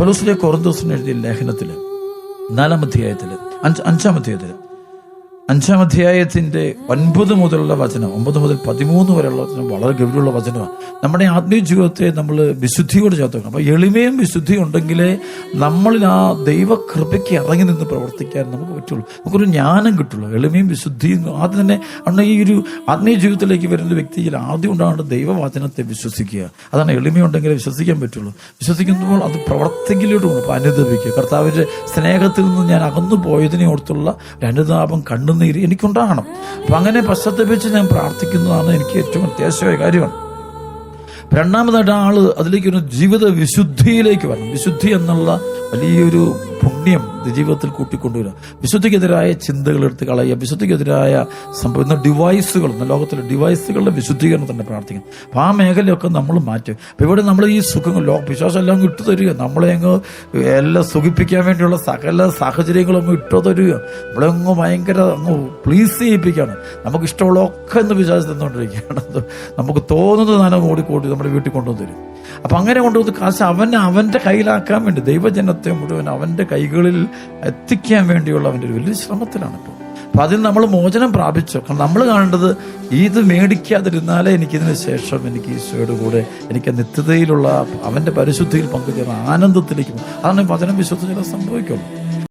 പലോസിലെ കൊറന്തോസിന് എഴുതിയ ലേഖനത്തിൽ നാലാം അധ്യായത്തിൽ അഞ്ചാം അധ്യായത്തിൽ അഞ്ചാം അധ്യായത്തിന്റെ ഒൻപത് മുതലുള്ള വചനം ഒമ്പത് മുതൽ പതിമൂന്ന് വരെയുള്ള വചനം വളരെ ഗൗരവമുള്ള വചനമാണ്. നമ്മുടെ ആത്മീയ ജീവിതത്തെ നമ്മൾ വിശുദ്ധിയോട് ചേർത്ത് വെക്കണം അപ്പൊ എളിമയും വിശുദ്ധിയും ഉണ്ടെങ്കിലേ നമ്മളിൽ ആ ദൈവകൃപയ്ക്ക് ഇറങ്ങി നിന്ന് പ്രവർത്തിക്കാൻ നമുക്ക് പറ്റുള്ളൂ. നമുക്കൊരു ജ്ഞാനം കിട്ടുള്ളൂ. എളിമയും വിശുദ്ധിയും ആദ്യം തന്നെ അന്ന് ഈ ഒരു ആത്മീയ ജീവിതത്തിലേക്ക് വരുന്ന വ്യക്തിയിൽ ആദ്യം ഉണ്ടാകേണ്ട ദൈവവചനത്തെ വിശ്വസിക്കുക. അതാണ് എളിമയുണ്ടെങ്കിൽ വിശ്വസിക്കാൻ പറ്റുള്ളൂ. വിശ്വസിക്കുമ്പോൾ അത് പ്രവർത്തിക്കലോട് കൊണ്ട് അപ്പൊ അനുദപിക്കുക. കർത്താവിന്റെ സ്നേഹത്തിൽ നിന്ന് ഞാൻ അകന്നു പോയതിനെ ഓർത്തുള്ള അനുതാപം അനുതാപം കണ്ണുനീര് എനിക്കുണ്ടാകണം. അപ്പം അങ്ങനെ പശ്ചാത്തപിച്ച് ഞാൻ പ്രാർത്ഥിക്കുന്നതാണ് എനിക്ക് ഏറ്റവും അത്യാവശ്യമായ കാര്യമാണ്. രണ്ടാമതായിട്ട് ആൾ അതിലേക്ക് ഒരു ജീവിത വിശുദ്ധിയിലേക്ക് വരണം. വിശുദ്ധി എന്നുള്ള വലിയൊരു പുണ്യം ജീവിതത്തിൽ കൂട്ടിക്കൊണ്ടുവരിക. വിശുദ്ധിക്കെതിരായ ചിന്തകൾ എടുത്ത് കളയുക. വിശുദ്ധിക്കെതിരായ സംഭവം. ഡിവൈസുകൾ ലോകത്തിലെ ഡിവൈസുകളുടെ വിശുദ്ധീകരണം തന്നെ പ്രാർത്ഥിക്കുന്നു. അപ്പം ആ മേഖലയൊക്കെ നമ്മൾ മാറ്റും അപ്പോൾ ഇവിടെ നമ്മൾ ഈ സുഖങ്ങൾ ലോക വിശ്വാസം എല്ലാം അങ്ങ് ഇട്ടു തരിക. നമ്മളെ അങ്ങ് എല്ലാം സുഖിപ്പിക്കാൻ വേണ്ടിയുള്ള സകല സാഹചര്യങ്ങളും അങ്ങ് ഇട്ടു തരിക. നമ്മളെ അങ്ങ് ഭയങ്കര അങ്ങ് പ്ലീസ് ചെയ്യിപ്പിക്കുകയാണ്. നമുക്ക് ഇഷ്ടമുള്ളതൊക്കെ എന്ന് വിശ്വാസം തന്നുകൊണ്ടിരിക്കുകയാണ്. നമുക്ക് തോന്നുന്നത് നനം ഓടിക്കോട്ടി നമ്മുടെ വീട്ടിൽ കൊണ്ടുവന്ന് തരും. അപ്പം അങ്ങനെ കൊണ്ടുവന്ന് കാശ് അവൻ അവന്റെ കയ്യിലാക്കാൻ വേണ്ടി ദൈവജനത്തെ മുഴുവൻ അവന്റെ കൈകളിൽ എത്തിക്കാൻ വേണ്ടിയുള്ള അവന്റെ ഒരു വലിയ ശ്രമത്തിലാണ് ഇപ്പോൾ. അപ്പം അതിൽ നമ്മൾ മോചനം പ്രാപിച്ചു. കാരണം നമ്മൾ കാണേണ്ടത് ഇത് മേടിക്കാതിരുന്നാലേ എനിക്കിതിന് ശേഷം എനിക്ക് ഈശോയുടെ കൂടെ എനിക്ക് നിത്യതയിലുള്ള അവന്റെ പരിശുദ്ധിയിൽ പങ്കുചേർന്ന ആനന്ദത്തിലേക്ക്. അതാണ് വചനം വിശ്വസിച്ചാൽ സംഭവിക്കുള്ളൂ.